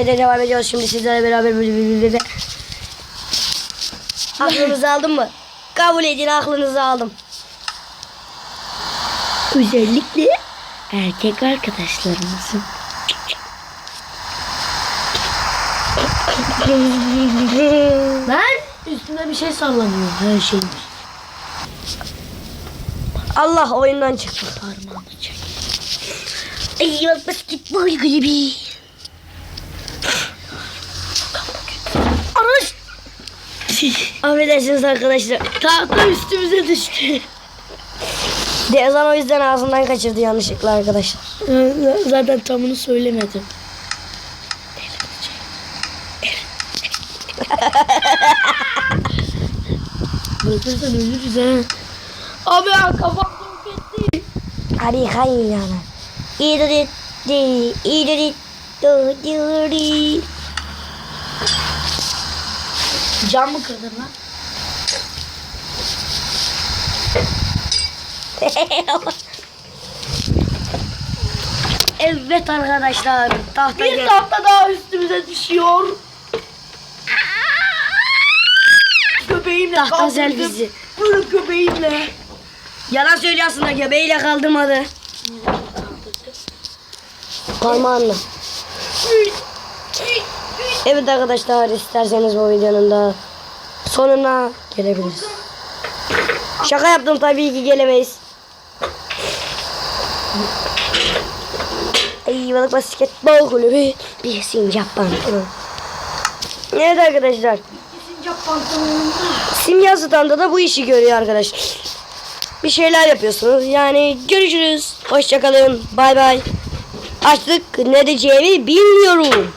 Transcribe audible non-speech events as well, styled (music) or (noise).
de devam ediyoruz şimdi sizlerle beraber böyle Aklınızı aldım mı? Kabul edin aklınızı aldım. Özellikle erkek arkadaşlarımızın. Ben üstüme bir şey sallanıyor her şey. Allah oyundan çıktı. Parmağımı çek. Ay basketbol gibi. (laughs) Affedersiniz arkadaşlar. Tahta üstümüze düştü. Dezan o yüzden ağzından kaçırdı yanlışlıkla arkadaşlar. Zaten tamını söylemedim. Bırakırsan ölürüz ha. Abi ya kafam çok etti. Hadi kayın yana. İdrit di idrit du diri. Cam mı kırdın lan? evet arkadaşlar. Tahta Bir gel- tahta daha üstümüze düşüyor. Göbeğimle Tahta kaldırdım. selfisi. Böyle göbeğimle. Yalan söylüyor aslında göbeğiyle kaldırmadı. Parmağınla. Evet arkadaşlar isterseniz bu videonun da sonuna gelebiliriz. Şaka yaptım tabii ki gelemeyiz. Eyvallah basketbol kulübü bir sincap pantolon. Evet arkadaşlar Sincap pantolonumda. simya standa da bu işi görüyor arkadaşlar. Bir şeyler yapıyorsunuz. Yani görüşürüz. Hoşçakalın. Bay bay. Artık ne diyeceğimi bilmiyorum.